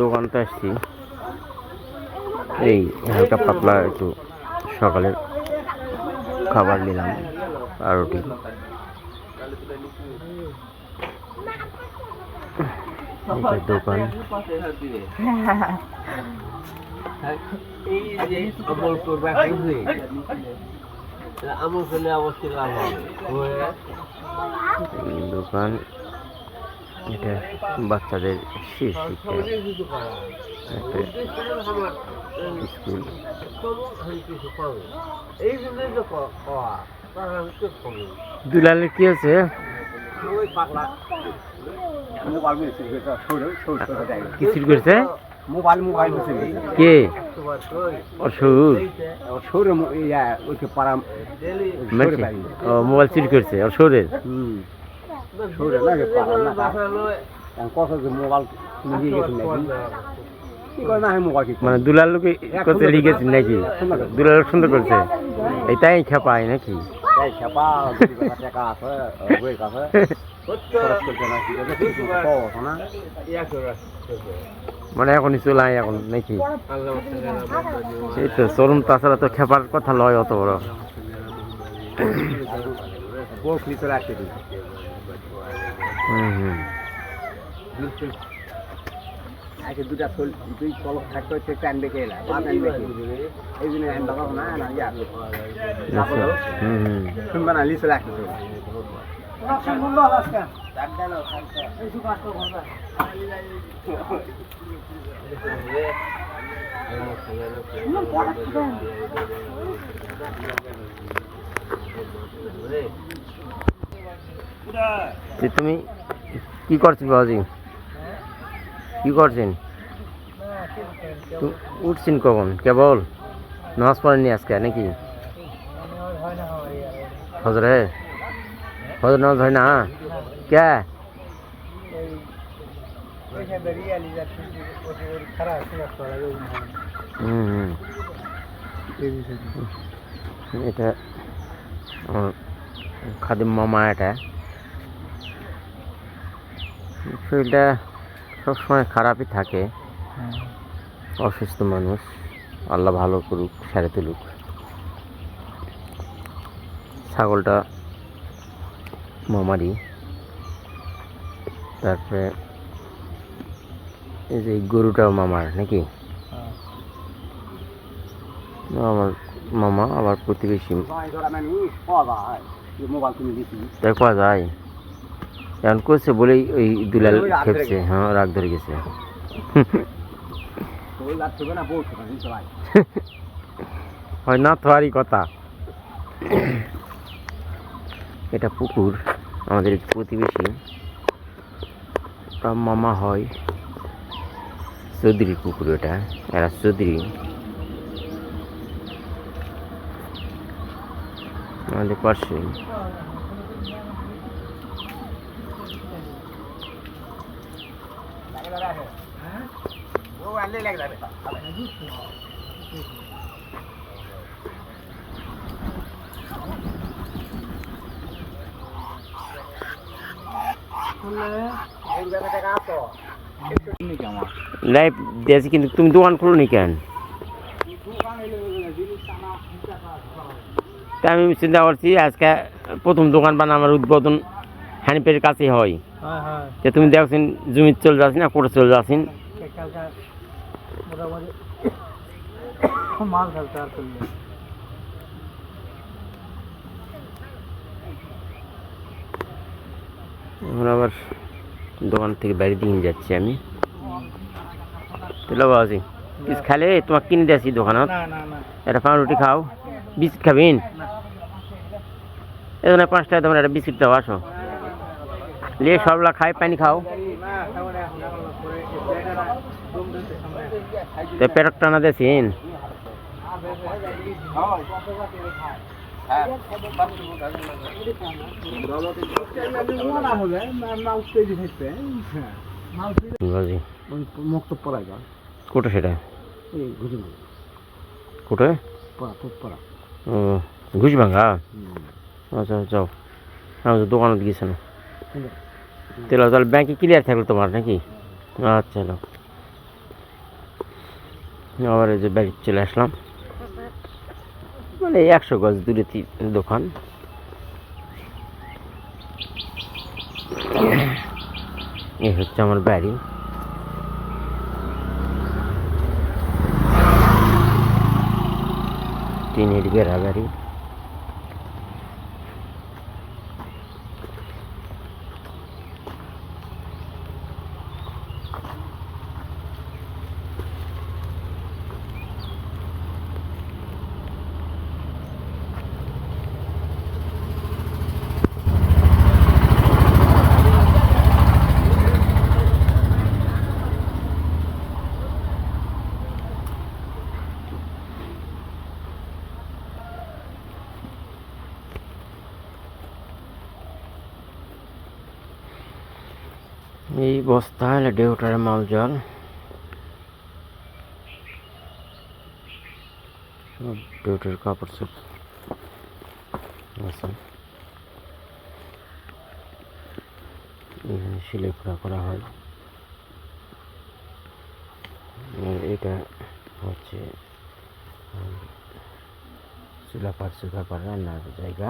দোকানতে আসছি। এই হালকা পাতলা একটু সকালের খাবার নিলাম আর রুটি। দোকান। দোকান। এটা বাচ্চাদের শেষ শিক্ষা। স্কুল। দুলালের কি আছে? কিসির করছে? মোবাইল মোবাইল কে তোমার কই ওর সুর সৌরে ইয়া ওইকে পাড়া ও মোবাইল চুরি করছে অসুরের? সুরের হুম। পাড়া না। কত মোবাইল নিয়ে গেছে নাকি? কি করে না মোবাইল কি মানে দুলাল লোকে করতে লিখেছে নাকি? দুলাল লোক সুন্দর করছে। এটাই খেপায় নাকি? ইয়া মানে এখনই চলাই এখন নাকি? সেই তো চরম তাছাড়া তো খেপার কথা লয় অত বড় বউ ফ্লিপে রাখতে দিই হুম হুম আগে দুটা ফুল দুই কলক থাকতে হচ্ছে একটা আনবে কে এলা বাদ আনবে কে এই জন্য আনবা কখন না না ইয়া শুনবা না লিসে রাখতে তো তুমি কি করছেন বাবাজি? কি করছেন? উঠছেন কখন? কেবল? নামাজ পড়েননি আজকে, নাকি? হজরে? হজর নামাজ হয় না? কে? এটা খাদিম মামা এটা। শরীরটা সবসময় খারাপই থাকে। অসুস্থ মানুষ আল্লাহ ভালো করুক সারে তুলুক। ছাগলটা মামারই তারপরে এই যে গরুটাও মামার নাকি? আমার মামা আবার প্রতিবেশী। তাই পাওয়া যায়। এখন করছে বলেই ওই দুলাল খেপছে। হ্যাঁ রাগ ধরে গেছে। হয় না তো আরই কথা। এটা পুকুর আমাদের প্রতিবেশী। তার মামা হয় চৌধুরীর পুকুর এটা এরা চৌধুরী। আমাদের পাশে ও আনলে লাগে যাবে লাইভ দিয়েছি কিন্তু তুমি দোকান খুলো নি কেন? আমি চিন্তা করছি, আজকে প্রথম দোকান বানা আমার উদ্বোধন হানিপের কাছে হ্যাঁ। যে তুমি দেখছেন জমি চলে যাচ্ছেন না কোটে চলে এখন আবার দোকান থেকে বাইরে দিয়ে যাচ্ছি আমি। তুলো বাবাজি কিছু খালে তোমাকে কিনে দিয়েছি দোকানত। একটা পাউরুটি খাও। বিস্কিট খাবেন? এখানে পাঁচ টাকা তোমার একটা বিস্কিট দাও আসো। লিয়ে সবলা খাই পানি খাও। তো পেটক টানা যা কোটা সেটা? কোটে? ঘুষ ভাঙা? আচ্ছা যাও। দোকানত গেছে না তাহলে তাহলে ব্যাংকে ক্লিয়ার থাকল তোমার নাকি? আচ্ছা চলো আবার এই যে বাড়ি চলে আসলাম। মানে একশো গজ দূরে দোকান। এই হচ্ছে আমার বাড়ি। টিনের বেড়া বাড়ি। বস্তা হলে ডেউটার মাল জল ডেউটার কাপড় চোপ সিলাই করা করা হয়। এটা হচ্ছে উম, চুলাপাড় চুলাপাড় রান্নার জায়গা।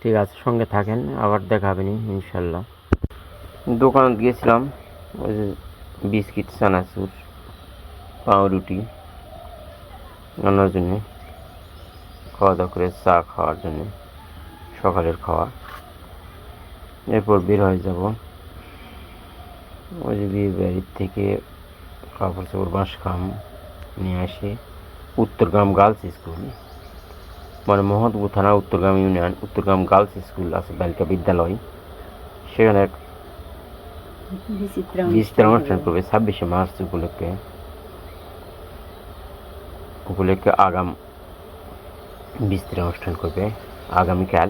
ঠিক আছে, সঙ্গে থাকেন, আবার দেখা হবে ইনশাল্লাহ। দোকানে গিয়েছিলাম, ওই যে বিস্কিট, চানাচুর, পাউরুটি আনার জন্যে খাওয়া দাওয়া করে চা খাওয়ার জন্যে, সকালের খাওয়া। এরপর বের হয়ে যাব, ওই যে বিয়ে বাড়ির থেকে কাপড় চাপড় বাঁশ খাম, নিয়ে আসে উত্তরগ্রাম গার্লস স্কুল। মানে মোহাম্মদপুর থানা Uttargram union Uttargram girls school আছে বালিকা বিদ্যালয়। সেখানে এক অনুষ্ঠান করবে ছাব্বিশে মার্চ উপলক্ষে। উপলক্ষে আগাম বিস্তর অনুষ্ঠান করবে আগামীকাল।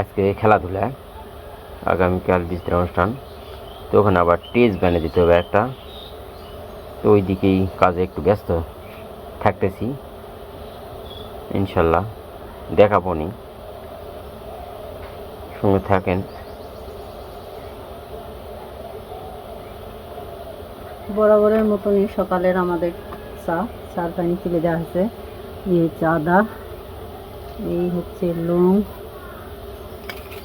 আজকে খেলাধুলা আগামীকাল বিস্তর অনুষ্ঠান। তো ওখানে আবার টেজ বানিয়ে দিতে হবে একটা। তো ওই দিকেই কাজে একটু ব্যস্ত থাকতেছি। ইনশাল্লাহ, দেখাবো নি। সঙ্গে থাকেন। বরাবরের মতনই সকালের আমাদের চা চার পানি তুলে দেওয়া হয়েছে। এই হচ্ছে আদা, এই হচ্ছে লং,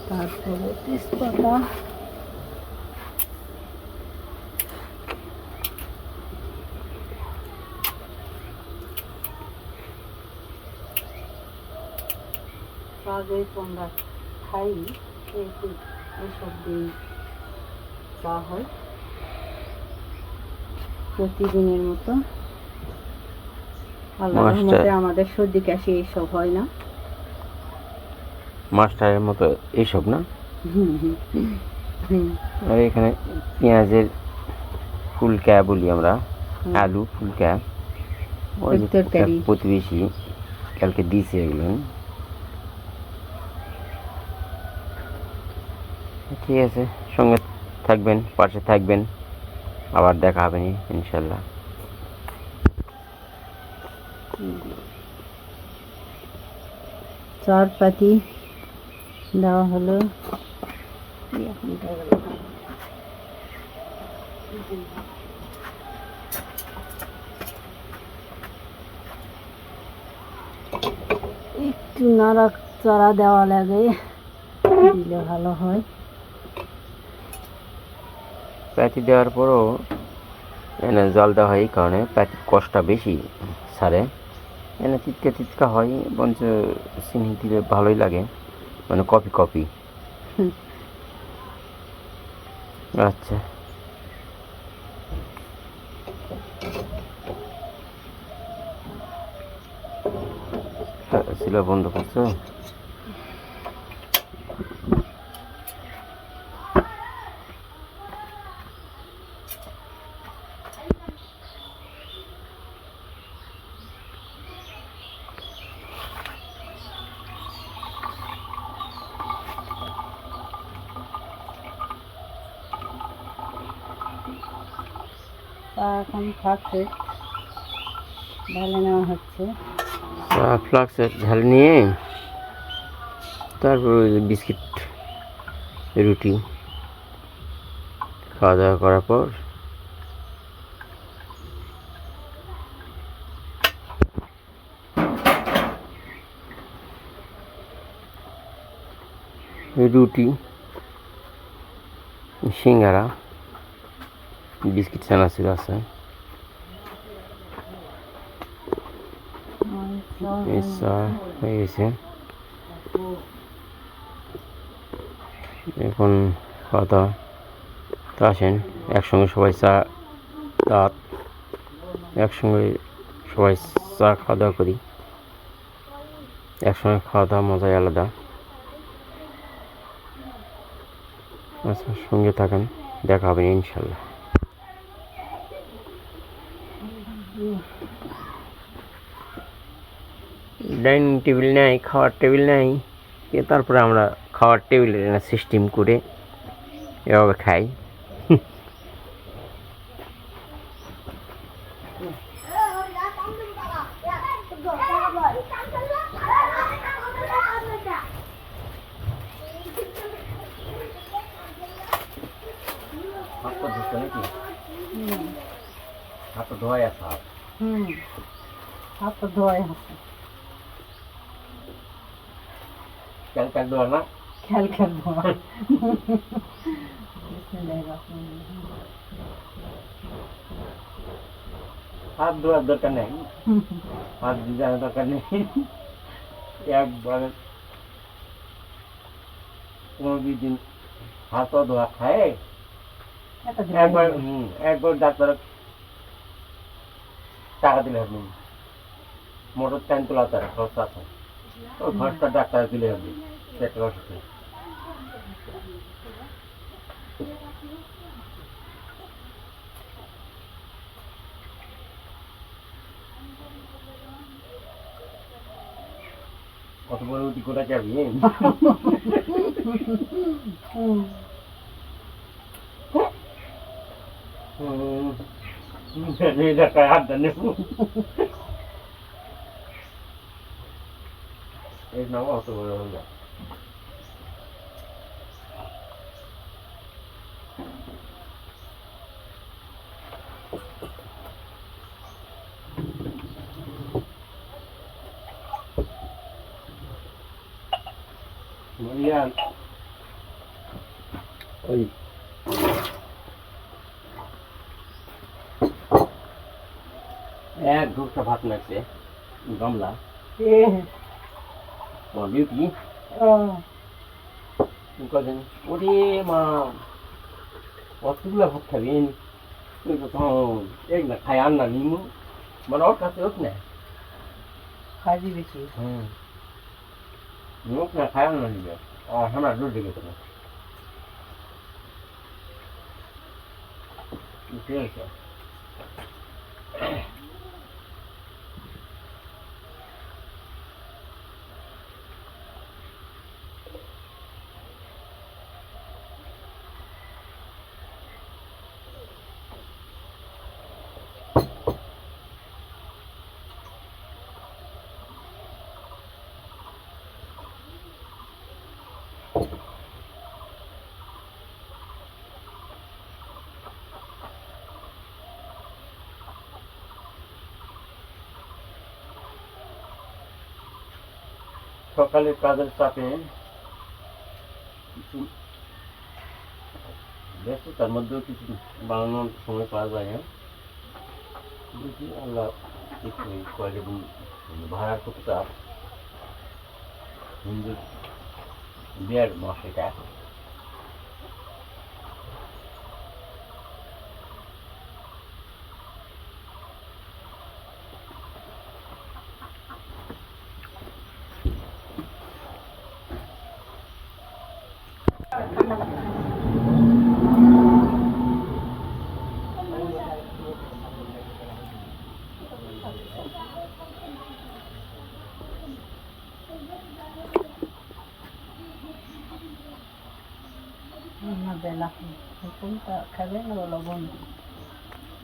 তারপরে তেজপাতা। যেহেতু আমরা খাই সেহেতু এসব দিয়েই চা হয়। প্রতিদিনের মতো আল্লাহ মাস্টার। রহমতে আমাদের সর্দি কাশি এইসব হয় না। মাস্টারের মতো এইসব না? আর এখানে পেঁয়াজের ফুলকা বলি আমরা আলু ফুলকা। প্রতিবেশী কালকে দিয়েছে এগুলো। ঠিক আছে? সঙ্গে থাকবেন, পাশে থাকবেন। আবার দেখা হবে ইনশাল্লাহ। চার পাতি দেওয়া হলো। একটু নাড়া চারা দেওয়া লাগে, দিলে ভালো হয়। প্যাটি দেওয়ার পরও এনে জল দেওয়া হয় এই কারণে প্যাটির কষ্টটা বেশি সারে। এনে তিতকা তিতকা হয় বঞ্চ চিনি দিলে ভালোই লাগে মানে কফি হুম। আচ্ছা। ছিল বন্ধ করছ তা থাকছে ঢালে নেওয়া হচ্ছে। চা ফ্লাক্সের ঝাল নিয়ে তারপর বিস্কিট, রুটি খাওয়া দাওয়া করার পর রুটি, সিঙ্গারা, বিস্কিট চানাচুর আছে এই চা হয়ে গেছে এখন দাওয়া তো আসেন একসঙ্গে সবাই চা দাঁত একসঙ্গে সবাই চা খাওয়া দাওয়া করি একসঙ্গে খাওয়া দাওয়া মজাই আলাদা আচ্ছা সঙ্গে থাকেন, দেখা হবে ইনশাল্লাহ। ডাইনিং টেবিল নেই খাওয়ার টেবিল নেই। এ তারপরে আমরা খাওয়ার টেবিলের সিস্টেম করে এভাবে খাই। হাত নাকি হাত তো ধোয়াই আছে হাত হুম হাত। ক্যান ক্যান ধোয়া না? বিসমিল্লাহির রহমানির রহিম। হাত ধোয়ার দরকার নেই। হাত ভিজানোর দরকার নেই। একবারে কোনো দিন হাত ধোয়া খায়। একবার। হুম একবার ডাক্তার টাকা দিলে মোটর টাইম তোলা তার খরচ আছে। ওই খরচটা ডাক্তার দিলে হবে পেটের অসুখে কত বড় উঠি কোটা যাবি হুম হুম কায় হাত দেন এই নাও অত বড় হয়ে যায় Marian. ওই এক ঢুকটা ভাত লাগছে গামলা এ তোমার বিউটি ও কদিন ওরে মা কতগুলা ভাত খাবেন তুই তো তখন এক না খাই আর না নিমু মানে ওর কাছে হোক না খাইবি বেশি হুম হোক না খাই আর না নিবে আর আমার রোড দিকে তো ঠিক আছে সকালে কাজের চাপে কিছু ব্যস্ত, তার মধ্যেও কিছু বানানোর সময় পাওয়া যায় না। দেখি আল্লাহ একটু এই কয়েকটা দিন ভাড়ার খুব চাপ হিন্দু মাস এটা না বেলা কোনটা খাবে না লবণ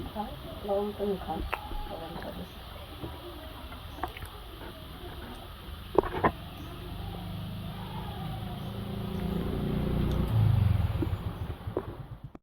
খা লবণ তুমি খা লবণ খাবে